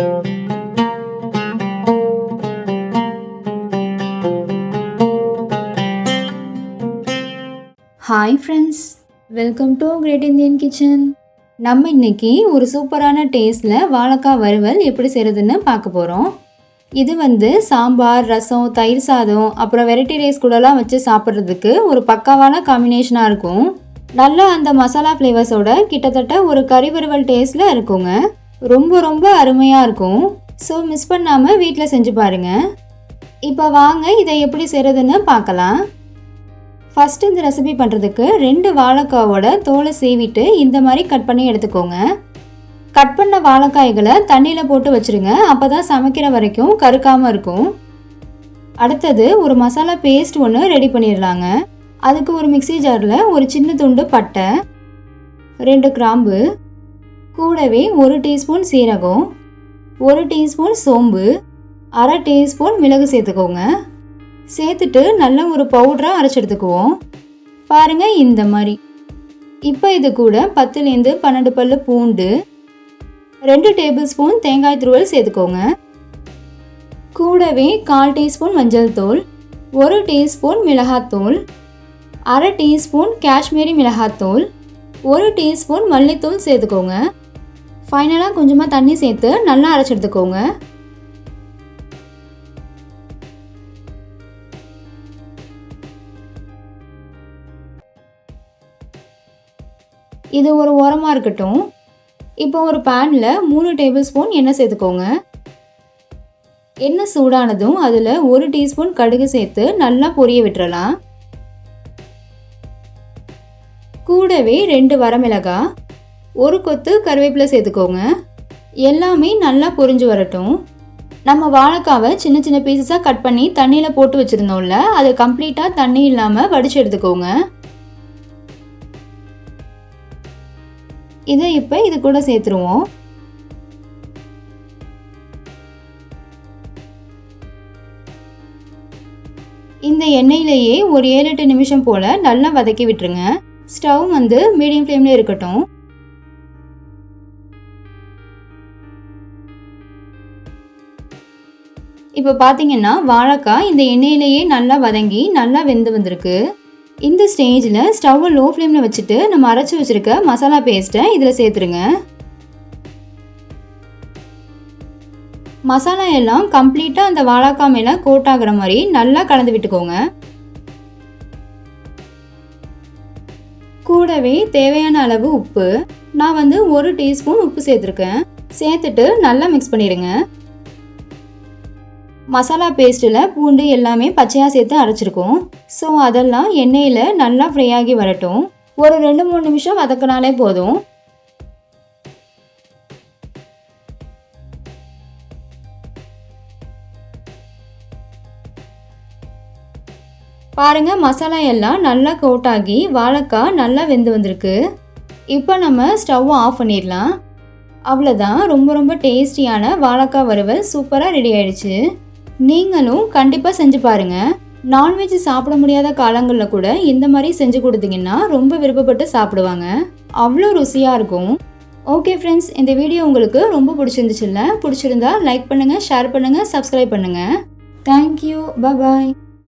Hi friends welcome to great Indian kitchen நம்ம இன்னைக்கு ஒரு சூப்பரான டேஸ்டில் வாழைக்காய் வறுவல் எப்படி செய்கிறதுன்னு பார்க்க போகிறோம் இது வந்து சாம்பார் ரசம் தயிர் சாதம் அப்புறம் வெரைட்டி ரைஸ் கூடலாம் வச்சு சாப்பிட்றதுக்கு ஒரு பக்காவான காம்பினேஷனாக இருக்கும். நல்லா அந்த மசாலா ஃப்ளேவர்ஸோட கிட்டத்தட்ட ஒரு கறி வறுவல் டேஸ்ட்டில் இருக்குங்க. ரொம்ப ரொம்ப அருமையாக இருக்கும். ஸோ மிஸ் பண்ணாமல் வீட்டில் செஞ்சு பாருங்கள் இப்போ வாங்க இதை எப்படி செய்கிறதுன்னு பார்க்கலாம். ஃபஸ்ட்டு இந்த ரெசிபி பண்ணுறதுக்கு ரெண்டு வாழைக்காவோட தோலை சீவிட்டு இந்த மாதிரி கட் பண்ணி எடுத்துக்கோங்க. கட் பண்ண வாழைக்காய்களை தண்ணியில் போட்டு வச்சுருங்க. அப்போ தான் சமைக்கிற வரைக்கும் கருக்காமல் இருக்கும். அடுத்தது ஒரு மசாலா பேஸ்ட் ஒன்று ரெடி பண்ணிடலாங்க. அதுக்கு ஒரு மிக்சி ஜாரில் ஒரு சின்ன துண்டு பட்டை ரெண்டு கிராம்பு கூடவே ஒரு டீஸ்பூன் சீரகம் ஒரு டீஸ்பூன் சோம்பு அரை டீஸ்பூன் மிளகு சேர்த்துக்கோங்க. சேர்த்துட்டு நல்ல ஒரு பவுடராக அரைச்சி எடுத்துக்குவோம். பாருங்கள் இந்த மாதிரி. இப்போ இது கூட பத்துலேருந்து பன்னெண்டு பல்லு பூண்டு ரெண்டு டேபிள் ஸ்பூன் தேங்காய் துருவல் சேர்த்துக்கோங்க. கூடவே கால் டீஸ்பூன் மஞ்சள் தூள் ஒரு டீஸ்பூன் மிளகாத்தூள் அரை டீஸ்பூன் காஷ்மீரி மிளகாத்தூள் ஒரு டீஸ்பூன் மல்லித்தூள் சேர்த்துக்கோங்க. ஃபைனலாக கொஞ்சமாக தண்ணி சேர்த்து நல்லா அரைச்சி எடுத்துக்கோங்க. இது ஒரு உரமாக இருக்கட்டும். இப்போ ஒரு பேனில் மூணு டேபிள் ஸ்பூன் எண்ணெய் சேர்த்துக்கோங்க. எண்ணெய் சூடானதும் அதில் ஒரு டீஸ்பூன் கடுகு சேர்த்து நல்லா பொரிய விட்டுறலாம். கூடவே ரெண்டு வரமிளகாய் ஒரு கொத்து கருவேப்பிலை சேர்த்துக்கோங்க. எல்லாமே நல்லா பொரிஞ்சு வரட்டும். நம்ம வாழைக்காவை சின்ன சின்ன பீசஸாக கட் பண்ணி தண்ணியில் போட்டு வச்சுருந்தோம்ல அதை கம்ப்ளீட்டாக தண்ணி இல்லாமல் வடிச்சு எடுத்துக்கோங்க. இதை இப்போ இது கூட சேர்த்துருவோம். இந்த எண்ணெயிலேயே ஒரு ஏழு எட்டு நிமிஷம் போல் நல்லா வதக்கி விட்டுருங்க. ஸ்டவ் வந்து மீடியம் ஃப்ளேமில் இருக்கட்டும். இப்போ பார்த்தீங்கன்னா வாழைக்காய் இந்த எண்ணெயிலேயே நல்லா வதங்கி நல்லா வெந்து வந்திருக்கு. இந்த ஸ்டேஜில் ஸ்டவ்வை லோ ஃப்ளேமில் வச்சுட்டு நம்ம அரைச்சி வச்சுருக்க மசாலா பேஸ்ட்டை இதில் சேர்த்துருங்க. மசாலா எல்லாம் கம்ப்ளீட்டாக அந்த வாழைக்காய் மேலே கோட் ஆகிற மாதிரி நல்லா கலந்து விட்டுக்கோங்க. கூடவே தேவையான அளவு உப்பு. நான் வந்து ஒரு டீஸ்பூன் உப்பு சேர்த்துருக்கேன். சேர்த்துட்டு நல்லா மிக்ஸ் பண்ணிடுங்க. மசாலா பேஸ்ட்டில் பூண்டு எல்லாமே பச்சையாக சேர்த்து அரைச்சிருக்கோம். ஸோ அதெல்லாம் எண்ணெயில் நல்லா ஃப்ரை ஆகி வரட்டும். ஒரு ரெண்டு மூணு நிமிஷம் வதக்கினாலே போதும். பாருங்க மசாலா எல்லாம் நல்லா கோட்டாகி வாழைக்காய் நல்லா வெந்து வந்திருக்கு. இப்போ நம்ம ஸ்டவ் ஆஃப் பண்ணிடலாம். அவ்வளோதான் ரொம்ப ரொம்ப டேஸ்டியான வாழைக்காய் வறுவல் சூப்பராக ரெடி ஆயிடுச்சு. நீங்களும் கண்டிப்பாக செஞ்சு பாருங்கள் நான்வெஜ் சாப்பிட முடியாத காலங்களில் கூட இந்த மாதிரி செஞ்சு கொடுத்தீங்கன்னா ரொம்ப விருப்பப்பட்டு சாப்பிடுவாங்க. அவ்வளோ ருசியாக இருக்கும். ஓகே ஃப்ரெண்ட்ஸ் இந்த வீடியோ உங்களுக்கு ரொம்ப பிடிச்சிருந்துச்சுல்ல? பிடிச்சிருந்தா லைக் பண்ணுங்கள் ஷேர் பண்ணுங்கள் சப்ஸ்கிரைப் பண்ணுங்கள் தேங்க்யூ பாய்